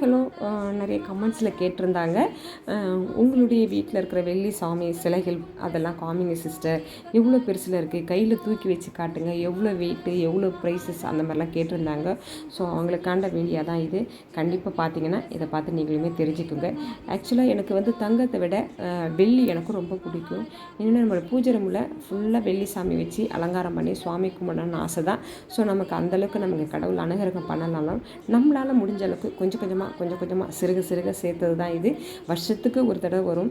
হলো நிறைய கமெண்ட்ஸில் கேட்டிருந்தாங்க. உங்களுடைய வீட்டில் இருக்கிற வெள்ளி சாமி சிலைகள் அதெல்லாம் காமிங்க சிஸ்டர் எவ்வளோ பெருசில் இருக்குது கையில் தூக்கி வச்சு காட்டுங்க. எவ்வளோ வெயிட்டு எவ்வளோ ப்ரைஸஸ் அந்த மாதிரிலாம் கேட்டிருந்தாங்க. ஸோ அவங்களுக்காண்ட வீடியோ தான் இது. கண்டிப்பாக பார்த்தீங்கன்னா இதை பார்த்து நீங்களுமே தெரிஞ்சுக்குங்க. ஆக்சுவலாக எனக்கு வந்து தங்கத்தை விட வெள்ளி எனக்கும் ரொம்ப பிடிக்கும். இன்னும் நம்மளோட பூஜை ரூமில் ஃபுல்லாக வெள்ளி சாமி வச்சு அலங்காரம் பண்ணி சுவாமி கும்பிடணும்னு ஆசை தான் ஸோ நமக்கு அந்தளவுக்கு நமக்கு கடவுள் அனுகிரகம் பண்ணலாலும் நம்மளால் முடிஞ்ச அளவுக்கு கொஞ்சம் கொஞ்சமாக கொஞ்சம் கொஞ்சமாக சிறுக சிறுக சேர்த்தது தான் இது. வருஷத்துக்கு ஒரு தடவை வரும்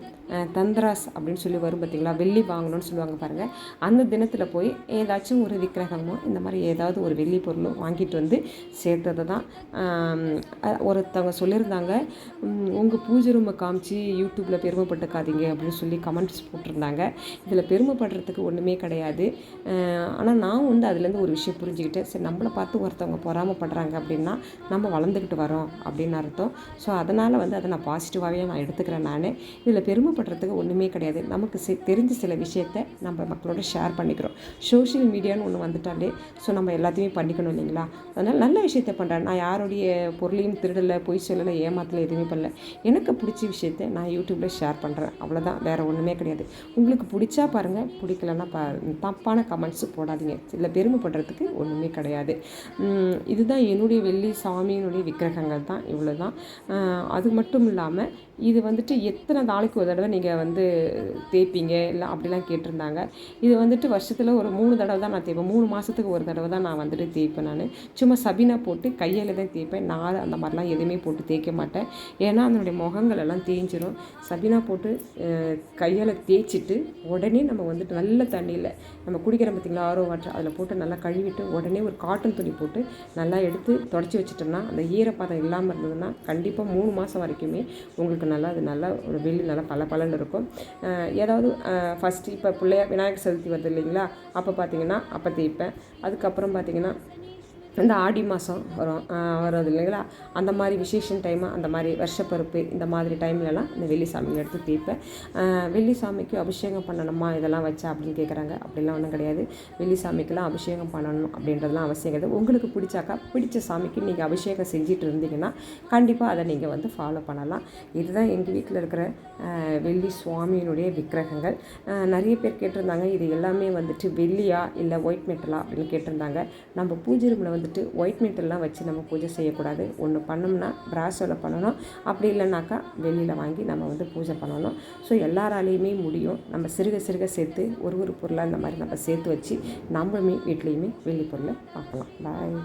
தந்திராஸ் அப்படின்னு சொல்லி வரும் பார்த்தீங்களா வெள்ளி வாங்கணும்னு சொல்லுவாங்க பாருங்கள் அந்த தினத்தில் போய் ஏதாச்சும் ஒரு விக்கிரகமோ இந்த மாதிரி ஏதாவது ஒரு வெள்ளி பொருளோ வாங்கிட்டு வந்து சேர்த்தது தான் ஒருத்தவங்க சொல்லியிருந்தாங்க உங்கள் பூஜை ரூமை காமிச்சு யூடியூப்பில் பெருமைப்பட்டுக்காதீங்க அப்படின்னு சொல்லி கமெண்ட்ஸ் போட்டிருந்தாங்க. இதில் பெருமைப்படுறதுக்கு ஒன்றுமே கிடையாது. ஆனால் நான் வந்து அதுலேருந்து ஒரு விஷயம் புரிஞ்சுக்கிட்டேன். சரி நம்மளை பார்த்து ஒருத்தவங்க பொறாமப்படுறாங்க அப்படின்னா நம்ம வளர்ந்துக்கிட்டு வரோம் அப்படின்னு அர்த்தம். ஸோ அதனால் வந்து அதை நான் பாசிட்டிவாகவே நான் எடுத்துக்கிறேன் நான். இதில் பெருமைப்படுறதுக்கு ஒன்றுமே கிடையாது. நமக்கு சி- தெரிஞ்ச சில விஷயத்தை நம்ம மக்களோட ஷேர் பண்ணிக்கிறோம். சோஷியல் மீடியான்னு ஒன்று வந்துட்டாலே ஸோ நம்ம எல்லாத்தையுமே பண்ணிக்கணும் இல்லைங்களா? அதனால் நல்ல விஷயத்த பண்ணுறேன் நான் யாருடைய பொருளையும் திருடலை பொய் சொல்லலை ஏமாத்தலை எதுவுமே பண்ணல. எனக்கு பிடிச்ச விஷயத்த நான் யூடியூப்பில் ஷேர் பண்ணுறேன் அவ்வளோதான் வேறு ஒன்றுமே கிடையாது. உங்களுக்கு பிடிச்சா பாருங்கள் பிடிக்கலன்னா பா தப்பான கமெண்ட்ஸும் போடாதீங்க. இதில் பெருமைப்படுறதுக்கு ஒன்றுமே கிடையாது. இதுதான் என்னுடைய வெள்ளி சாமியினுடைய விக்கிரகங்கள் தான். இவ்வளோ தான் அது மட்டும் இல்லாமல் இது வந்துட்டு எத்தனை நாளைக்கு ஒரு தடவை நீங்கள் வந்து தேய்ப்பீங்க? இல்லை அப்படிலாம் கேட்டிருந்தாங்க. இது வந்துட்டு வருஷத்தில் ஒரு மூணு தடவை தான் நான் தேய்ப்பேன். மூணு மாதத்துக்கு ஒரு தடவை தான் நான் வந்துட்டு தேய்ப்பேன் நான். சும்மா சபினா போட்டு கையில் தான் தேய்ப்பேன். நார் அந்த மாதிரிலாம் எதுவுமே போட்டு தேய்க்க மாட்டேன். ஏன்னா அதனுடைய முகங்கள் எல்லாம் தேய்ஞ்சிரும். சபினா போட்டு கையால் தேய்ச்சிட்டு உடனே நம்ம வந்துட்டு நல்ல தண்ணியில் நம்ம குடிக்கிற பார்த்திங்களா ஆரோ வாட்டர் அதில் போட்டு நல்லா கழுவிட்டு உடனே ஒரு காட்டன் துணி போட்டு நல்லா எடுத்து தொடச்சி வச்சிட்டோம்னா அந்த ஈரப்பதம் இல்லாமல் இருந்ததுன்னா கண்டிப்பாக மூணு மாதம் வரைக்குமே உங்களுக்கு நல்லா அது நல்லா ஒரு வெள்ளி நல்லா பல பலன்னு இருக்கும். ஏதாவது ஃபஸ்ட்டு இப்போ பிள்ளையா விநாயகர் சதுர்த்தி வருது இல்லைங்களா? அப்போ பார்த்தீங்கன்னா அப்போ தேய்ப்பேன். அதுக்கப்புறம் பார்த்தீங்கன்னா இந்த ஆடி மாதம் வரும் வரது வரும் இல்லைங்களா? அந்த மாதிரி விசேஷம் டைமு அந்த மாதிரி வருஷப்பருப்பு இந்த மாதிரி டைம்லலாம் இந்த வெள்ளி சாமியை எடுத்து தீர்ப்பேன் வெள்ளி சாமிக்கு அபிஷேகம் பண்ணணுமா? இதெல்லாம் வச்சா அப்படின்னு கேட்குறாங்க அப்படிலாம் ஒன்றும் கிடையாது. வெள்ளி சாமிக்கெல்லாம் அபிஷேகம் பண்ணணும் அப்படின்றதுலாம் அவசியம் கிடையாது. உங்களுக்கு பிடிச்சாக்கா பிடிச்ச சாமிக்கு நீங்கள் அபிஷேகம் செஞ்சுட்டு இருந்தீங்கன்னா கண்டிப்பாக அதை நீங்கள் வந்து ஃபாலோ பண்ணலாம். இதுதான் எங்கள் வீட்டில் இருக்கிற வெள்ளி சுவாமியினுடைய விக்கிரகங்கள். நிறைய பேர் கேட்டிருந்தாங்க இது எல்லாமே வந்துட்டு வெள்ளியா இல்லை ஒயிட் மெட்டலா அப்படின்னு கேட்டிருந்தாங்க. நம்ம பூஜை ரூமில் வந்துட்டு ஒயிட் மெட்டல்லாம் வச்சு நம்ம பூஜை செய்யக்கூடாது. ஒன்று பண்ணோம்னா பிராஸோவில் பண்ணணும். அப்படி இல்லைனாக்கா வெளியில் வாங்கி நம்ம வந்து பூஜை பண்ணணும். ஸோ எல்லாராலேயுமே முடியும். நம்ம சிறுக சிறுக சேர்த்து ஒரு ஒரு பொருளாக இந்த மாதிரி நம்ம சேர்த்து வச்சு நம்மளுமே வீட்லேயுமே வெள்ளி பொருளை பார்க்கலாம். பாய்